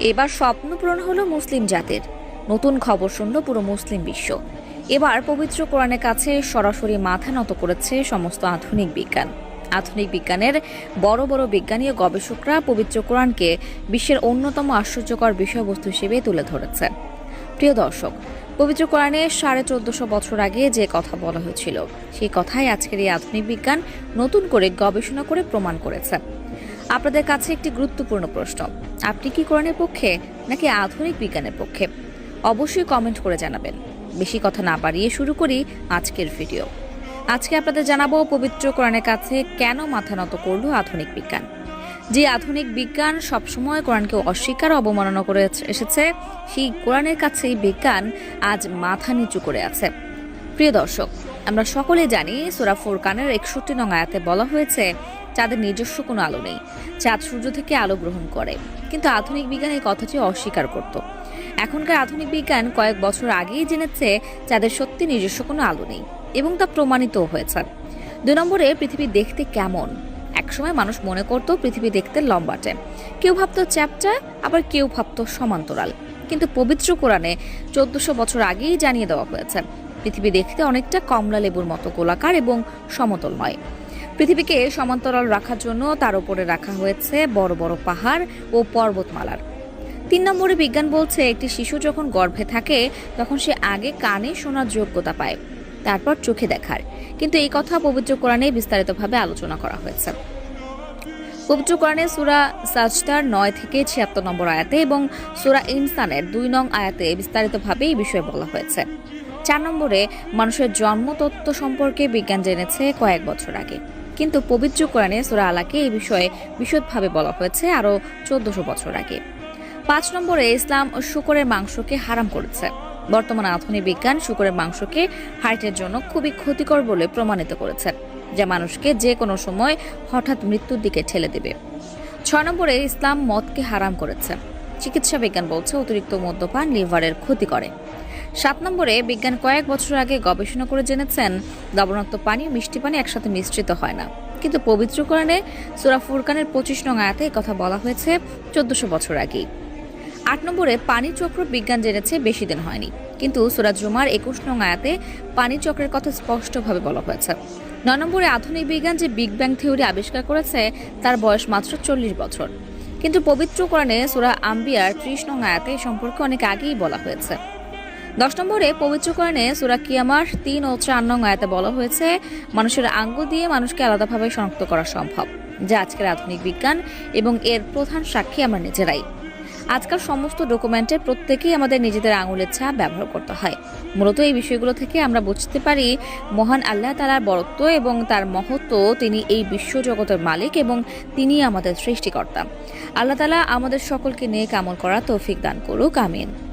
এবার স্বপ্ন পূরণ হলো মুসলিম জাতির। নতুন খবর শুনল পুরো মুসলিম বিশ্ব। এবার পবিত্র কোরআনের কাছে সরাসরি মাথা নত করেছে সমস্ত আধুনিক বিজ্ঞান। আধুনিক বিজ্ঞানের বড় বড় বিজ্ঞানী ও গবেষকরা পবিত্র কোরআনকে বিশ্বের অন্যতম আশ্চর্যকর বিষয়বস্তু হিসেবে তুলে ধরেছে। প্রিয় দর্শক, পবিত্র কোরআনে সাড়ে চোদ্দশো বছর আগে যে কথা বলা হয়েছিল, সেই কথাই আজকের এই আধুনিক বিজ্ঞান নতুন করে গবেষণা করে প্রমাণ করেছে। আপনাদের কাছে একটি গুরুত্বপূর্ণ প্রশ্ন। আপনি কি কোরআনের পক্ষে নাকি আধুনিক বিজ্ঞানের পক্ষে? অবশ্যই কমেন্ট করে জানাবেন। বেশি কথা না বাড়িয়ে শুরু করি আজকের ভিডিও। আজকে আপনাদের জানাব পবিত্র কোরআনের কাছে কেন মাথা নত করল আধুনিক বিজ্ঞান? যে আধুনিক বিজ্ঞান সবসময় কোরআনকে অস্বীকার অবমাননা করে এসেছে, সেই কোরআনের কাছেই বিজ্ঞান আজ মাথা নিচু করে আছে। প্রিয় দর্শক, আমরা সকলে জানি সুরা ফুরকানের একষট্টি নং আয়াতে বলা হয়েছে, চাঁদের নিজস্ব কোনো আলো নেই, চাঁদ সূর্য থেকে আলো গ্রহণ করে। কিন্তু আধুনিক বিজ্ঞান এই কথাটি অস্বীকার করত। এখনকার আধুনিক বিজ্ঞান কয়েক বছর আগেই জেনেছে চাঁদের সত্যি নিজস্ব কোনো আলো নেই এবং তা প্রমাণিতও হয়েছে। দুই নম্বরে, পৃথিবী দেখতে কেমন? একসময় মানুষ মনে করত পৃথিবী দেখতে লম্বাটে। কেউ ভাবতো চ্যাপটা, আবার কেউ ভাবতো সমান্তরাল। কিন্তু পবিত্র কোরআনে চোদ্দশো বছর আগেই জানিয়ে দেওয়া হয়েছে পৃথিবী দেখতে অনেকটা কমলা লেবুর মতো গোলাকার এবং সমতল নয়। পৃথিবীকে সমান্তরাল রাখার জন্য তার উপরে রাখা হয়েছে বড় বড় পাহাড় ও পর্বতমালার। তিন নম্বরে বিজ্ঞান বলছে, একটি শিশু যখন গর্ভে থাকে, তখন সে আগে কানে শোনার যোগ্যতা পায়, তারপর চোখে দেখার। কিন্তু এই কথা পবিত্র কোরআনে বিস্তারিতভাবে আলোচনা করা হয়েছে। পবিত্র কোরআনে সুরা সাজদার নয় থেকে ছিয়াত্তর নম্বর আয়াতে এবং সুরা ইনসানের দুই নং আয়াতে বিস্তারিতভাবে এই বিষয়ে বলা হয়েছে। চার নম্বরে, মানুষের জন্মতত্ত্ব সম্পর্কে বিজ্ঞান জেনেছে কয়েক বছর আগে। কিন্তু পবিত্র কোরআনে সুরা আলাকে এই বিষয়ে বিশদভাবে বলা হয়েছে আরও চোদ্দশো বছর আগে। পাঁচ নম্বরে, ইসলাম শুকরের মাংসকে হারাম করেছে। বর্তমান আধুনিক বিজ্ঞান শুকরের মাংসকে হার্টের জন্য খুবই ক্ষতিকর বলে প্রমাণিত করেছে। যা মানুষকে যে কোনো সময় হঠাৎ মৃত্যুর দিকে ঠেলে দেবে। ছয় নম্বরে ইসলাম মদকে হারাম করেছে। চিকিৎসা বিজ্ঞান বলছে অতিরিক্ত মদ্যপান লিভারের ক্ষতি করে। সাত নম্বরে বিজ্ঞান কয়েক বছর আগে গবেষণা করে জেনেছেন, লবণাক্ত পানি ও মিষ্টি পানি একসাথে মিশ্রিত হয় না। কিন্তু পবিত্র কোরআনে সুরা ফুরকানের পঁচিশ নং আয়াতে কথা বলা হয়েছে চোদ্দশো বছর আগেই। আট নম্বরে পানি চক্র বিজ্ঞান জেনেছে বেশি দিন হয়নি। কিন্তু সুরাজ জুমার একুশ নং আয়াতে পানি চক্রের কথা স্পষ্টভাবে বলা হয়েছে। নয় নম্বরে আধুনিক বিজ্ঞান যে বিগ ব্যাং থিওরি আবিষ্কার করেছে, তার বয়স মাত্র চল্লিশ বছর। কিন্তু পবিত্র কোরআনে সুরা আম্বিয়ার ত্রিশ নং আয়াতে সম্পর্কে অনেক আগেই বলা হয়েছে। দশ নম্বরে পবিত্র কোরআনে সুরা কিয়ামার তিন ও চার নং আয়াতে বলা হয়েছে, মানুষের আঙ্গুল দিয়ে মানুষকে আলাদাভাবে শনাক্ত করা সম্ভব। যা আজকের আধুনিক বিজ্ঞান এবং এর প্রধান সাক্ষী আমরা নিজেরাই। আজকাল সমস্ত ডকুমেন্টে প্রত্যেকেই আমাদের নিজেদের আঙুলের ছাপ ব্যবহার করতে হয়। মূলত এই বিষয়গুলো থেকে আমরা বুঝতে পারি, মহান আল্লাহ তালার বরত্ব এবং তার মহত্ব, তিনি এই বিশ্বজগতের মালিক এবং তিনি আমাদের সৃষ্টিকর্তা। আল্লাহ তালা আমাদের সকলকে নিয়ে কামল করা তৌফিক দান করুক, আমিন।